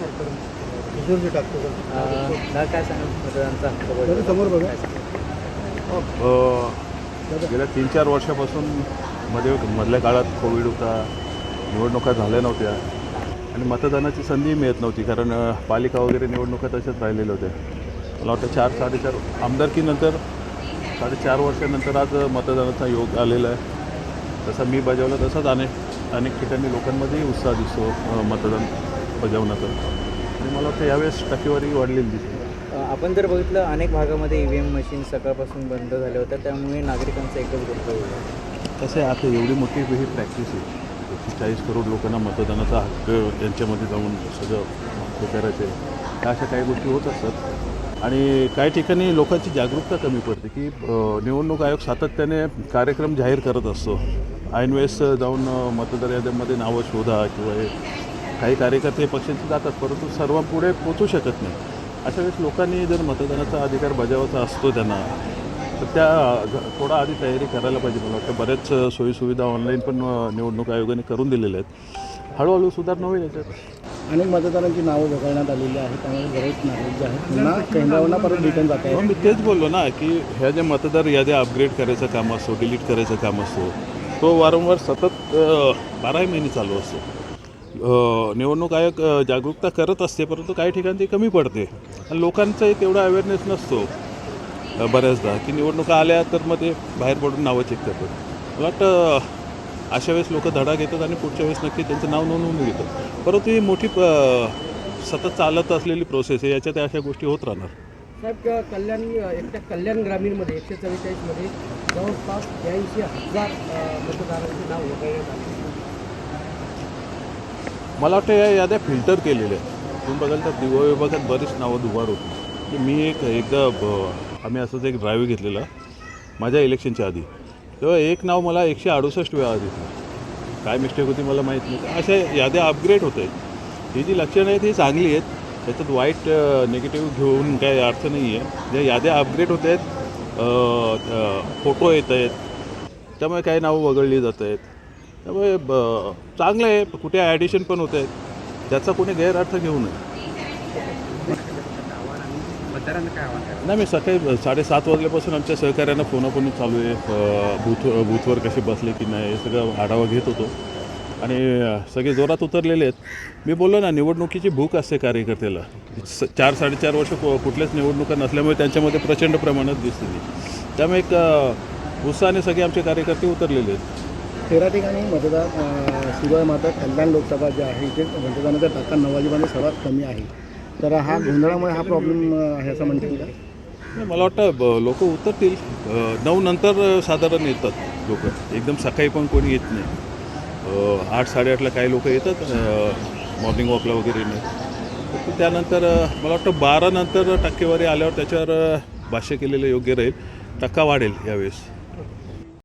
किशोरजी टाकतो दादा काय? समोर बघा. गेल्या तीन चार वर्षापासून मध्ये मधल्या काळात कोविड होता निवडणुका झाल्या नव्हत्या आणि मतदानाची संधी मिळत नव्हती कारण पालिका वगैरे निवडणुका तशाच राहिलेल्या होत्या. मला वाटतं चार साडेचार आमदारकीनंतर साडेचार वर्षानंतर आज मतदानाचा योग आलेला आहे. तसा मी बजावला तसाच अनेक अनेक ठिकाणी लोकांमध्येही उत्साह दिसतो मतदान बजावण्याचा आणि मला वाटतं यावेळेस टक्केवारी वाढलेली दिसते. आपण जर बघितलं अनेक भागामध्ये ई व्ही एम मशीन सकाळपासून बंद झाल्या होत्या त्यामुळे नागरिकांचा एकच गोष्ट होता. कसं आहे आता एवढी मोठी ही प्रॅक्टिस आहे. एकशे चाळीस करोड लोकांना मतदानाचा हक्क त्यांच्यामध्ये जाऊन सगळं हे करायचं आहे. अशा काही गोष्टी होत असतात. आणि काही ठिकाणी लोकांची जागरूकता कमी पडते की निवडणूक आयोग सातत्याने कार्यक्रम जाहीर करत असतो. ऐन वेळेस जाऊन मतदार याद्यांमध्ये नावं शोधा किंवा हे काही कार्यकर्ते पक्षांचे जातात परंतु सर्वांपुढे पोचू शकत नाही. अशा वेळेस लोकांनी जर मतदानाचा अधिकार बजावायचा असतो त्यांना तर त्या थोडा आधी तयारी करायला पाहिजे मला वाटतं. बऱ्याच सोयीसुविधा ऑनलाईन पण निवडणूक आयोगाने करून दिलेल्या आहेत. हळूहळू सुधारणा होईल याच्यात. अनेक मतदारांची नावं वगळण्यात आलेली आहेत त्यामुळे बरेच नागरिक जे आहेत. पुन्हा केंद्रावरनं परत रिटर्न जात हो आहेत मी तेच बोललो ना की ह्या ज्या मतदार याद्या अपग्रेड करायचं काम असतो डिलीट करायचं काम असतो तो वारंवार सतत बाराही महिने चालू असतो. निवडणूक आयोग जागरूकता करत असते परंतु काही ठिकाणी ती कमी पडते. आणि लोकांचा तेवढा अवेअरनेस नसतो बऱ्याचदा की निवडणुका आल्या तर मग ते बाहेर पडून नावं चेक करतात. मला वाटतं अशा वेळेस लोक धडा घेतात आणि पुढच्या वेळेस नक्की त्यांचं नाव नोंदवून घेतात. परंतु ही मोठी सतत चालत असलेली प्रोसेस आहे याच्यात अशा गोष्टी होत राहणार. साहेब कल्याण एकट्या कल्याण ग्रामीणमध्ये एकशे चव्वेचाळीसमध्ये जवळपास ब्याऐंशी हजार मतदारांचे नाव वगळण्यात आले. मला वाटतं या याद्या फिल्टर केलेल्या आहेत. तुम्ही बघाल तर दिवा विभागात बरीच नावं दुबार होती. की मी एक एकदा ब- आम्ही असंच एक ड्राईव्ह घेतलेला माझ्या इलेक्शनच्या आधी. तेव्हा एक नाव मला एकशे अडुसष्ट वेळा दिसलं. काय मिस्टेक होती मला माहीत नाही. अशा याद्या अपग्रेड होत आहेत. ही जी लक्षणं आहेत ही चांगली आहेत. त्याच्यात वाईट निगेटिव्ह घेऊन काही अर्थ नाही आहे ज्या याद्या अपग्रेड होत आहेत फोटो येत आहेत. त्यामुळे काही नावं वगळली जात आहेत. त्यामुळे ब चांगलं आहे कुठे ॲडिशन पण होत आहेत त्याचा कोणी गैरअर्थ घेऊ नये. नाही मी सकाळी साडेसात वाजल्यापासून आमच्या सहकार्यांना फोनाफोनी चालू आहे. बूथ बूथवर कसे बसले की नाही हे सगळं आढावा घेत होतो. आणि सगळे जोरात उतरलेले आहेत. मी बोललो ना निवडणुकीची भूक असते कार्यकर्त्याला. स चार साडेचार वर्ष कुठल्याच निवडणुका नसल्यामुळे त्यांच्यामध्ये प्रचंड प्रमाणात दिसते त्यामुळे एक उत्साहाने सगळे आमचे कार्यकर्ते उतरलेले आहेत. तेरा ठिकाणी मतदार अं, सुरू आहे मात्र कल्याण लोकसभा जे आहे इथे मतदानाचा टक्का नवाजीमध्ये सर्वात कमी आहे. तर हा गोंधळामुळे हा प्रॉब्लेम आहे असं म्हणतील का? मला वाटतं लोक उतरतील. नऊ नंतर साधारण येतात लोक. एकदम सकाळी पण कोणी येत नाही. आठ साडेआठला काही लोक येतात मॉर्निंग वॉकला वगैरे नाही त्यानंतर मला वाटतं बारा नंतर टक्केवारी आल्यावर त्याच्यावर भाष्य केलेलं योग्य राहील. टक्का वाढेल यावेळेस.